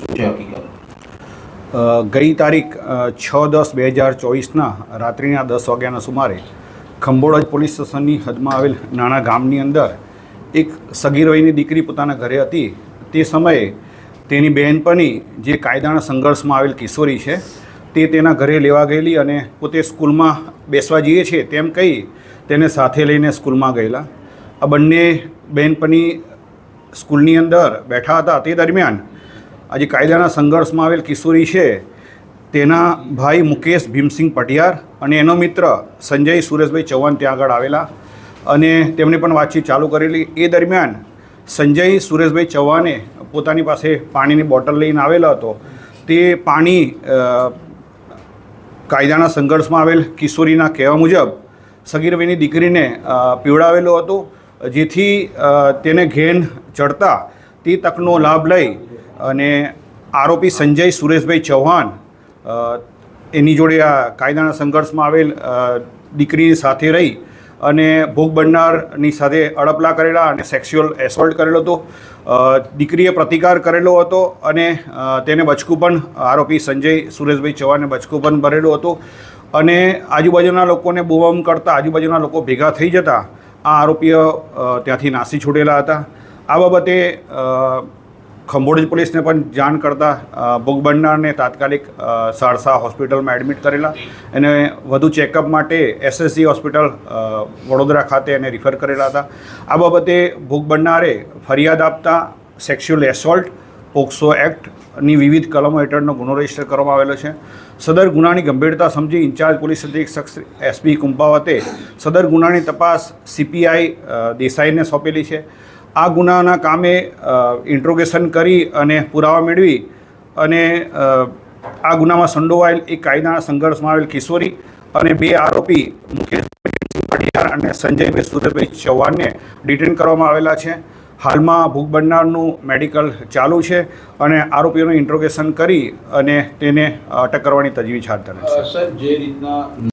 શું છે હકીકત. ગઈ તારીખ છ દસ બે હજાર ચોવીસના રાત્રિના દસ વાગ્યાના સુમારે ખંભોળજ પોલીસ સ્ટેશનની હદમાં આવેલ નાના ગામની અંદર એક સગીર વયની દીકરી પોતાના ઘરે હતી. તે સમયે તેની બહેનપણી જે કાયદાના સંઘર્ષમાં આવેલ કિશોરી છે, તે તેના ઘરે લેવા ગયેલી અને પોતે સ્કૂલમાં બેસવા જઈએ છીએ તેમ કહી તેને સાથે લઈને સ્કૂલમાં ગયેલા. આ બંને બહેનપણી સ્કૂલની અંદર બેઠા હતા. તે દરમિયાન આજે કાયદાના સંઘર્ષમાં આવેલ કિશોરી છે, તેના ભાઈ મુકેશ ભીમસિંહ પટિયાર અને એનો મિત્ર સંજય સુરેશભાઈ ચૌહાણ ત્યાં આગળ આવેલા. અને તેમણે પણ વાતચીત ચાલુ કરેલી. એ દરમિયાન સંજય સુરેશભાઈ ચૌહાણે પોતાની પાસે પાણીની બોટલ લઈને આવેલો હતો. તે પાણી કાયદાના સંઘર્ષમાં આવેલ કિશોરીના કહેવા મુજબ સગીરભાઈની દીકરીને પીવડાવેલો હતો. જેથી તેને ઘેન ચડતા તે તકનો લાભ લઈ અને આરોપી સંજય સુરેશભાઈ ચૌહાણ એની જોડે આ કાયદાના સંઘર્ષમાં આવેલ દીકરીની સાથે રહી અને ભોગ બનનારની સાથે અડપલા કરેલા અને સેક્સ્યુઅલ એસોલ્ટ કરેલો હતો. દીકરીએ પ્રતિકાર કરેલો હતો અને તેને બચકું પણ આરોપી સંજય સુરેશભાઈ ચૌહાણને બચકું પણ ભરેલું હતું. અને આજુબાજુના લોકોને બૂમ કરતા આજુબાજુના લોકો ભેગા થઈ જતા આ આરોપીઓ ત્યાંથી નાસી છૂટેલા હતા. આ બાબતે અ, ખંભોળજ પોલીસને પણ જાણ કરતાં ભોગ બનનારને તાત્કાલિક સારસા હોસ્પિટલમાં એડમિટ કરેલા એને વધુ ચેકઅપ માટે એસએસસી હોસ્પિટલ વડોદરા ખાતે એને રિફર કરેલા હતા. આ બાબતે ભોગ બનનારે ફરિયાદ આપતા સેક્સ્યુઅલ એસોલ્ટ પોક્સો એક્ટની વિવિધ કલમો હેઠળનો ગુનો રજિસ્ટર કરવામાં આવેલો છે. સદર ગુનાની ગંભીરતા સમજી ઇન્ચાર્જ પોલીસ અધિક્ષક એસપી કુંભાવતે સદર ગુનાની તપાસ સીપીઆઈ દેસાઈને સોંપેલી છે. આ ગુનાના કામે ઇન્ટ્રોગેશન કરી અને પુરાવા મેળવી અને આ ગુનામાં સંડોવાયેલ એક કાયદાના સંઘર્ષમાં આવેલ કિશોરી અને બે આરોપી મુકેશ પટિયાર અને સંજયભાઈ સુરેશભાઈ ચૌહાણને ડિટેન કરવામાં આવેલા છે. હાલમાં ભૂખ બનનારનું મેડિકલ ચાલુ છે અને આરોપીઓનું ઇન્ટ્રોગેશન કરી અને તેને અટક કરવાની તજવીજ હાથ ધરે છે. સર જે રીતના